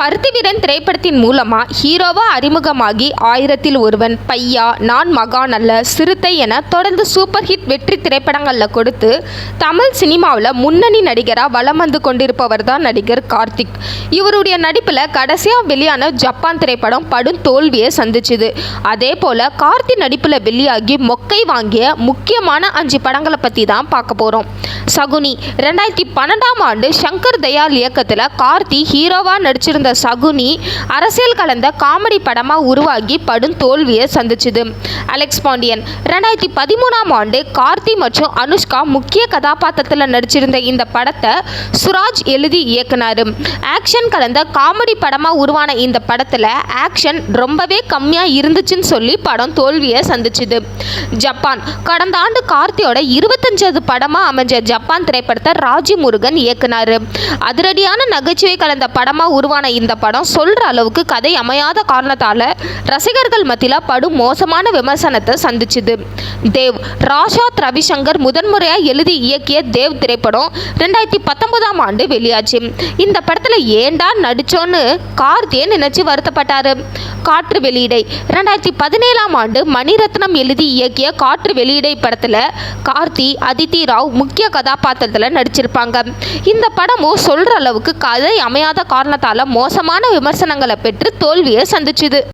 பருத்திவீரன் திரைப்படத்தின் மூலமா ஹீரோவா அறிமுகமாகி ஆயிரத்தில் ஒருவன் பையா நான் மகான் அல்ல சிறுத்தை என தொடர்ந்து சூப்பர் ஹிட் வெற்றி திரைப்படங்களில் கொடுத்து தமிழ் சினிமாவில் முன்னணி நடிகராக வலம் வந்து கொண்டிருப்பவர் தான் நடிகர் கார்த்திக். இவருடைய நடிப்பில் கடைசியாக வெளியான ஜப்பான் திரைப்படம் படும் தோல்வியை சந்திச்சுது. அதே போல் கார்த்தி நடிப்பில் வெளியாகி மொக்கை வாங்கிய முக்கியமான அஞ்சு படங்களை பற்றி தான் பார்க்க போகிறோம் சகுனி ரெண்டாயிரத்தி பன்னெண்டாம் ஆண்டு சங்கர் தயாள் இயக்கத்தில் கார்த்தி ஹீரோவாக நடிச்சிருந்த சகுனி அரசியல் கலந்த காமெடி படமாக உருவாகி படும் தோல்வியை சந்திச்சுது. அலெக்ஸ் பாண்டியன் ரெண்டாயிரத்தி பதிமூணாம் ஆண்டு கார்த்தி மற்றும் அனுஷ்கா முக்கிய கதாபாத்திரத்தில் நடிச்சிருந்த இந்த படத்தை சுராஜ் எழுதி இயக்குனார். ஆக்ஷன் கலந்த காமெடி படமாக உருவான இந்த படத்தில் ஆக்ஷன் ரொம்பவே கம்மியாக இருந்துச்சுன்னு சொல்லி படம் தோல்வியை சந்திச்சுது. ஜப்பான் கடந்த ஆண்டு கார்த்தியோட இருபத்தஞ்சாவது படமாக அமைஞ்ச ஜப்பான் திரைப்படத்தை ராஜி முருகன் இயக்குனார். அதிரடியான நகைச்சுவை கலந்த படமாக உருவான இந்த படம் சொல்கிற அளவுக்கு கதை அமையாத காரணத்தால் ரசிகர்கள் மத்தியில் படும் மோசமான விமர்சனத்தை சந்திச்சுது. தேவ் ராஷாத் ரவிசங்கர் முதன்முறையாக எழுதி இயக்கிய தேவ் திரைப்படம் ரெண்டாயிரத்தி பத்தொன்பதாம் ஆண்டு வெளியாச்சு. இந்த படத்தில் ஏண்டா நடிச்சோன்னு கார்த்தியை நினைச்சு வருத்தப்பட்டார். காற்று வெளியீடை ரெண்டாயிரத்தி பதினேழாம் ஆண்டு மணிரத்னம் எழுதி இயக்கிய காற்று வெளியீடை படத்தில் கார்த்தி அதித்தி ராவ் முக்கிய கதாபாத்திரத்தில் நடிச்சிருப்பாங்க. இந்த படமும் சொல்கிற அளவுக்கு கதை அமையாத காரணத்தால் மோசமான விமர்சனங்களை பெற்று தோல்வியை சந்திச்சுது.